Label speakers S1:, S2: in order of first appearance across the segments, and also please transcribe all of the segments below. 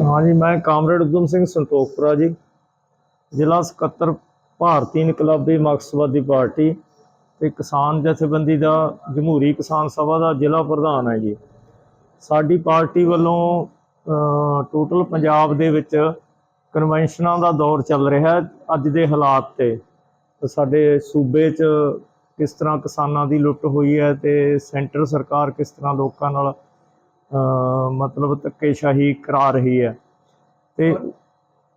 S1: ਹਾਂਜੀ ਮੈਂ ਕਾਮਰੇਡ ਉਦਮ ਸਿੰਘ ਸੰਤੋਖਪੁਰਾ ਜੀ। ਜ਼ਿਲ੍ਹਾ ਸਕੱਤਰ ਭਾਰਤੀ ਇਨਕਲਾਬੀ ਮਾਰਕਸਵਾਦੀ ਪਾਰਟੀ ਤੇ ਕਿਸਾਨ ਜਥੇਬੰਦੀ ਦਾ, ਜਮਹੂਰੀ ਕਿਸਾਨ ਸਭਾ ਦਾ ਜ਼ਿਲ੍ਹਾ ਪ੍ਰਧਾਨ ਹੈ ਜੀ। ਸਾਡੀ ਪਾਰਟੀ ਵੱਲੋਂ ਟੋਟਲ ਪੰਜਾਬ ਦੇ ਵਿੱਚ ਕਨਵੈਨਸ਼ਨਾਂ ਦਾ ਦੌਰ ਚੱਲ ਰਿਹਾ ਹੈ ਅੱਜ ਦੇ ਹਾਲਾਤ ਤੇ। ਸਾਡੇ ਸੂਬੇ 'ਚ ਕਿਸ ਤਰ੍ਹਾਂ ਕਿਸਾਨਾਂ ਦੀ ਲੁੱਟ ਹੋਈ ਹੈ ਤੇ ਸੈਂਟਰ ਸਰਕਾਰ ਕਿਸ ਤਰ੍ਹਾਂ ਲੋਕਾਂ ਨਾਲ ਮਤਲਬ ਧੱਕੇਸ਼ਾਹੀ ਕਰਾ ਰਹੀ ਹੈ। ਤੇ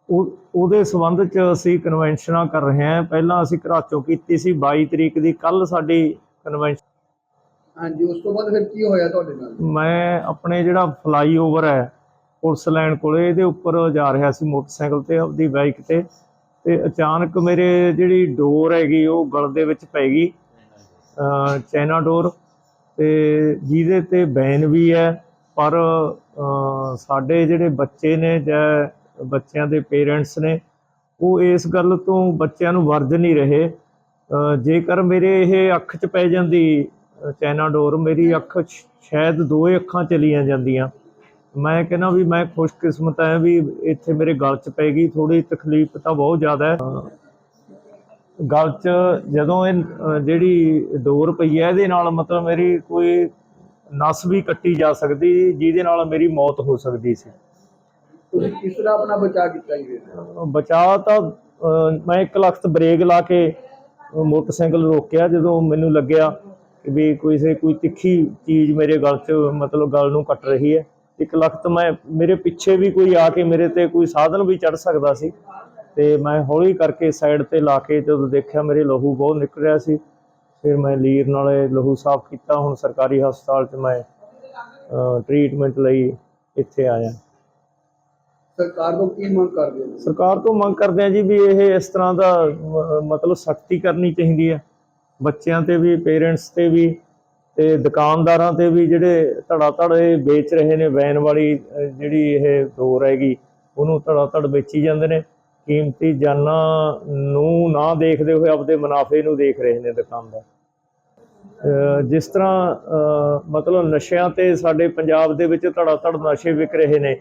S1: ਉਹ ਉਹਦੇ ਸੰਬੰਧ ਚ ਅਸੀਂ ਕਨਵੈਨਸ਼ਨਾਂ ਕਰ ਰਹੇ ਹਾਂ। ਪਹਿਲਾਂ ਅਸੀਂ ਘਰਾਚੋਂ ਕੀਤੀ ਸੀ 22 ਤਰੀਕ ਦੀ ਕੱਲ ਸਾਡੀ ਕਨਵੈਨਸ਼ਨ
S2: ਹਾਂਜੀ ਉਸ ਤੋਂ ਬਾਅਦ ਫਿਰ ਕੀ ਹੋਇਆ ਤੁਹਾਡੇ ਨਾਲ?
S1: ਮੈਂ ਆਪਣੇ ਜਿਹੜਾ ਫਲਾਈਓਵਰ ਹੈ ਪੁਲਿਸ ਲਾਈਨ ਕੋਲੇ ਇਹਦੇ ਉੱਪਰ ਜਾ ਰਿਹਾ ਸੀ ਮੋਟਰਸਾਈਕਲ ਤੇ ਆਪਦੀ ਬਾਈਕ ਤੇ ਤੇ ਅਚਾਨਕ ਮੇਰੇ ਜਿਹੜੀ ਡੋਰ ਹੈਗੀ ਉਹ ਗਲ ਦੇ ਵਿੱਚ ਪੈ ਗਈ ਅ, ਚਾਈਨਾ ਡੋਰ ਤੇ ਜਿਹਦੇ ਤੇ ਬੈਨ ਵੀ ਹੈ ਪਰ ਸਾਡੇ ਜਿਹੜੇ ਬੱਚੇ ਨੇ ਜਾਂ ਬੱਚਿਆਂ ਦੇ ਪੇਰੈਂਟਸ ਨੇ ਉਹ ਇਸ ਗੱਲ ਤੋਂ ਬੱਚਿਆਂ ਨੂੰ ਵਰਜ ਨਹੀਂ ਰਹੇ। ਜੇਕਰ ਮੇਰੇ ਇਹ ਅੱਖ 'ਚ ਪੈ ਜਾਂਦੀ ਅ, ਡੋਰ ਮੇਰੀ ਅੱਖ ਸ਼ਾਇਦ ਦੋਏ ਅੱਖਾਂ ਚਲੀਆਂ ਜਾਂਦੀਆਂ। ਮੈਂ ਕਹਿੰਦਾ ਵੀ ਮੈਂ ਖੁਸ਼ਕਿਸਮਤ ਹਾਂ ਵੀ ਇੱਥੇ ਮੇਰੇ ਗਲ 'ਚ ਪੈ ਗਈ ਥੋੜੀ ਤਕਲੀਫ ਤਾਂ ਬਹੁਤ ਜ਼ਿਆਦਾ ਹੈ। ਗਲ 'ਚ ਜਦੋਂ ਇਹ ਜਿਹੜੀ ਡੋਰ ਪਈ ਹੈ ਇਹਦੇ ਨਾਲ ਮਤਲਬ ਮੇਰੀ ਕੋਈ ਨਸ ਵੀ ਕੱਟੀ ਜਾ ਸਕਦੀ ਜਿਹਦੇ ਨਾਲ ਮੇਰੀ ਮੌਤ ਹੋ ਸਕਦੀ ਸੀ।
S2: ਕਿਸ ਤਰ੍ਹਾਂ ਆਪਣਾ ਬਚਾਅ ਕੀਤਾ ਜੀ?
S1: ਬਚਾਅ ਤਾਂ ਮੈਂ ਇੱਕ ਲਖਤ ਬ੍ਰੇਕ ਲਾ ਕੇ ਮੋਟਰਸਾਈਕਲ ਰੋਕਿਆ ਜਦੋਂ ਮੈਨੂੰ ਲੱਗਿਆ ਵੀ ਕੋਈ ਸੇ ਕੋਈ ਤਿੱਖੀ ਚੀਜ਼ ਮੇਰੇ ਗਲ 'ਚ ਮਤਲਬ ਗਲ ਨੂੰ ਕੱਟ ਰਹੀ ਹੈ। ਇੱਕ ਲਖਤ ਮੈਂ ਮੇਰੇ ਪਿੱਛੇ ਵੀ ਕੋਈ ਆ ਕੇ ਮੇਰੇ ਤੇ ਕੋਈ ਸਾਧਨ ਵੀ ਚੜ ਸਕਦਾ ਸੀ। ਤੇ ਮੈਂ ਹੌਲੀ ਕਰਕੇ ਸਾਈਡ ਤੇ ਲਾ ਕੇ ਜਦੋਂ ਦੇਖਿਆ ਮੇਰੇ ਲਹੂ ਬਹੁਤ ਨਿਕਲ ਰਿਹਾ ਸੀ। ਫਿਰ ਮੈਂ ਲੀਰ ਨਾਲ ਲਹੂ ਸਾਫ਼ ਕੀਤਾ ਹੁਣ ਸਰਕਾਰੀ ਹਸਪਤਾਲ 'ਚ ਮੈਂ ਟ੍ਰੀਟਮੈਂਟ ਲਈ ਇੱਥੇ ਆਇਆ।
S2: ਸਰਕਾਰ ਤੋਂ ਕੀ ਮੰਗ ਕਰਦੇ ਹੋ?
S1: ਸਰਕਾਰ ਤੋਂ ਮੰਗ ਕਰਦੇ ਆ ਜੀ ਵੀ ਇਹ ਇਸ ਤਰ੍ਹਾਂ ਦਾ ਮਤਲਬ ਸਖਤੀ ਕਰਨੀ ਚਾਹੀਦੀ ਹੈ। ਬੱਚਿਆਂ ਤੇ ਵੀ ਪੇਰੈਂਟਸ ਤੇ ਵੀ ਤੇ ਦੁਕਾਨਦਾਰਾਂ ਤੇ ਵੀ ਜਿਹੜੇ ਧੜਾ ਧੜ ਇਹ ਵੇਚ ਰਹੇ ਨੇ, ਵੈਨ ਵਾਲੀ ਜਿਹੜੀ ਇਹ ਡੋਰ ਹੈਗੀ, ਉਹਨੂੰ ਧੜਾ ਧੜ ਵੇਚੀ ਜਾਂਦੇ ਨੇ। ਕੀਮਤੀ ਜਾਨਾਂ ਨੂੰ ਨਾ ਦੇਖਦੇ ਹੋਏ ਆਪਦੇ ਮੁਨਾਫੇ ਨੂੰ ਦੇਖ ਰਹੇ ਨੇ ਦੁਕਾਨਦਾਰ। ਜਿਸ ਤਰ੍ਹਾਂ ਮਤਲਬ ਨਸ਼ਿਆਂ ਤੇ ਸਾਡੇ ਪੰਜਾਬ ਦੇ ਵਿੱਚ ਧੜਾ ਧੜ ਨਸ਼ੇ ਵਿਕ ਰਹੇ ਨੇ,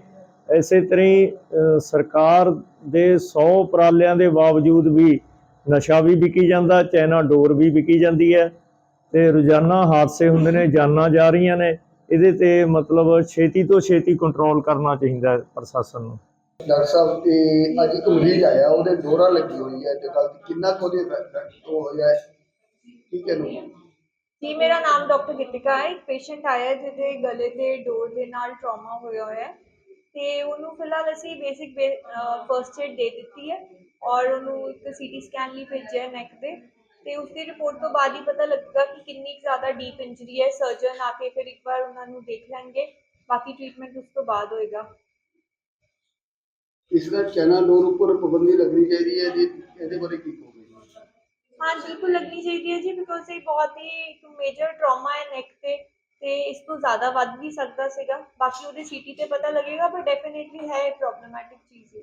S1: ਇਸੇ ਤਰ੍ਹਾਂ ਹੀ ਸਰਕਾਰ ਦੇ 100 ਉਪਰਾਲਿਆਂ ਦੇ ਬਾਵਜੂਦ ਵੀ ਨਸ਼ਾ ਵੀ ਵਿਕੀ ਜਾਂਦਾ, ਚਾਈਨਾ ਡੋਰ ਵੀ ਵਿਕੀ ਜਾਂਦੀ ਹੈ। ਤੇ ਰੋਜ਼ਾਨਾ ਹਾਦਸੇ ਹੁੰਦੇ ਨੇ ਜਾਨਾਂ ਜਾ ਰਹੀਆਂ ਨੇ ਇਹਦੇ ਤੇ ਮਤਲਬ ਛੇਤੀ ਤੋਂ ਛੇਤੀ ਕੰਟਰੋਲ ਕਰਨਾ ਚਾਹੀਦਾ ਹੈ ਪ੍ਰਸ਼ਾਸਨ ਨੂੰ।
S2: ਡਾਕਟਰ ਸਾਹਿਬ ਤੇ ਅੱਜ ਇੱਕ ਮਰੀਜ਼ ਆਇਆ ਉਹਦੇ ਡੋਰਾ ਲੱਗੀ ਹੋਈ ਹੈ ਤੇ ਕੱਲ ਕਿੰਨਾ ਕੁ ਉਹਦੇ ਤੋਂ ਹੋਇਆ ਠੀਕ ਹੈ ਨੂੰ
S3: ਜੀ ਮੇਰਾ ਨਾਮ ਡਾਕਟਰ ਗਿਤਿਕਾ ਹੈ ਇੱਕ ਪੇਸ਼ੈਂਟ ਆਇਆ ਜਿਹਦੇ ਗਲੇ ਤੇ ਡੋਰ ਦੇ ਨਾਲ ਟਰਾਮਾ ਹੋਇਆ ਹੋਇਆ ਹੈ। ਤੇ ਉਹਨੂੰ ਫਿਲਹਾਲ ਅਸੀਂ ਬੇਸਿਕ ਫਰਸਟ ਏਡ ਦੇ ਦਿੱਤੀ ਹੈ ਔਰ ਉਹਨੂੰ ਇੱਕ ਸੀਟੀ ਸਕੈਨ ਲਈ ਭੇਜਿਆ ਨੈਕ ਦੇ ਤੇ ਉਸ ਦੀ ਰਿਪੋਰਟ ਤੋਂ ਬਾਅਦ ਹੀ ਪਤਾ ਲੱਗੇਗਾ ਕਿ ਕਿੰਨੀ ਕੁ ਜ਼ਿਆਦਾ ਡੀਪ ਇੰਜਰੀ ਹੈ ਸਰਜਨ ਆ ਕੇ ਫਿਰ ਇੱਕ ਵਾਰ ਉਹਨਾਂ ਨੂੰ ਦੇਖ ਲੈਣਗੇ ਬਾਕੀ ਟ੍ਰੀਟਮੈਂਟ ਉਸ ਤੋਂ ਬਾਅਦ ਹੋਏਗਾ।
S2: ਇਸ ਦਾ ਚੈਨਲ ਡੋਰ ਉੱਪਰ ਪਾਬੰਦੀ ਲੱਗਣੀ ਚਾਹੀਦੀ ਹੈ ਜੀ ਇਹਦੇ ਬਾਰੇ ਕੀ ਕਹੋਗੇ?
S3: ਹਾਂ ਬਿਲਕੁਲ ਲੱਗਣੀ ਚਾਹੀਦੀ ਹੈ ਜੀ ਬਿਕੋਜ਼ ਇਹ ਬਹੁਤ ਹੀ ਇੱਕ ਮੇਜਰ ਟਰਾਮਾ ਹੈ ਨੈਕ ਤੇ ਤੇ ਇਸ ਤੋਂ ਜ਼ਿਆਦਾ ਵੱਧ ਵੀ ਸਕਦਾ ਸੀਗਾ। ਬਾਕੀ ਉਹਦੇ ਸੀਟੀ ਤੇ ਪਤਾ ਲੱਗੇਗਾ ਪਰ ਡੈਫੀਨੇਟਲੀ ਹੈ ਪ੍ਰੋਬਲਮੈਟਿਕ ਚੀਜ਼ ਹੈ